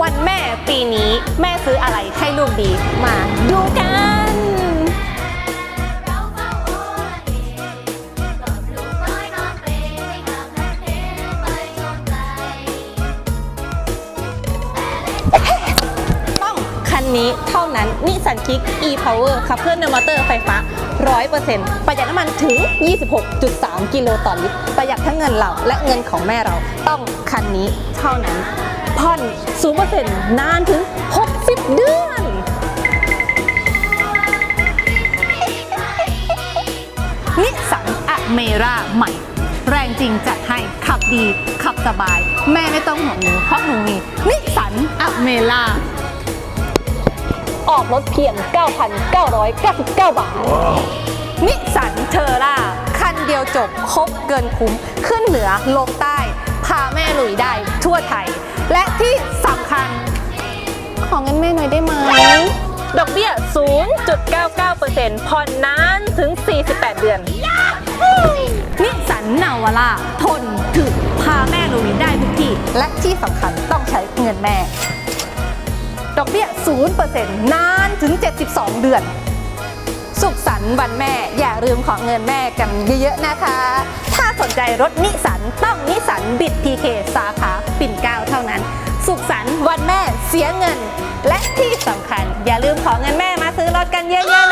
วันแม่ปีนี้แม่ซื้ออะไรให้ลูกดีมาดูกันเร น้อยนอนเปรย์ให้หางและเทไปจนไกลต้องคันนี้เท่านั้นนิสันคิก e-power ขับเคลื่อนด้วยมอเตอร์ไฟฟ้า 100%ประหยัดน้ำมันถึง 26.3 กิโลต่อลิตร ประหยัดทั้งเงินเราและเงินของแม่เราต้องคันนี้เท่านั้น ผ่อน 0%นานถึง 60 เดือนนิสันอเมราใหม่ แรงจริงจัดให้ขับดี ขับสบาย แม่ไม่ต้องห่วงหนูเพราะหนูมีนิสันอเมรา ออกรถเพียง 9,999 บาท นิสสันเทอร่า คันเดียวจบครบเกินคุ้ม ขึ้นเหนือลงใต้ พาแม่ลุยได้ทั่วไทย และที่สำคัญ ของเงินแม่หน่อยได้ไหม ดอกเบี้ย 0.99%ผ่อนนานถึง 48 เดือน นิสสันนาวาร่าทนถึกพาแม่ลุยได้ทุกที่ และที่สำคัญต้องใช้เงินแม่ด อกเบี้ย 0%นานถึง 72 เดือน สุขสันต์วันแม่ อย่าลืมของเงินแม่กันเยอะๆนะคะ ถ้าสนใจรถนิสสันต้องนิสสันบิดพีเคสาขาปิ่นเกล้าเท่านั้น สุขสันต์วันแม่เสียเงิน และที่สำคัญ อย่าลืมของเงินแม่มาซื้อรถกันเยอะๆนะ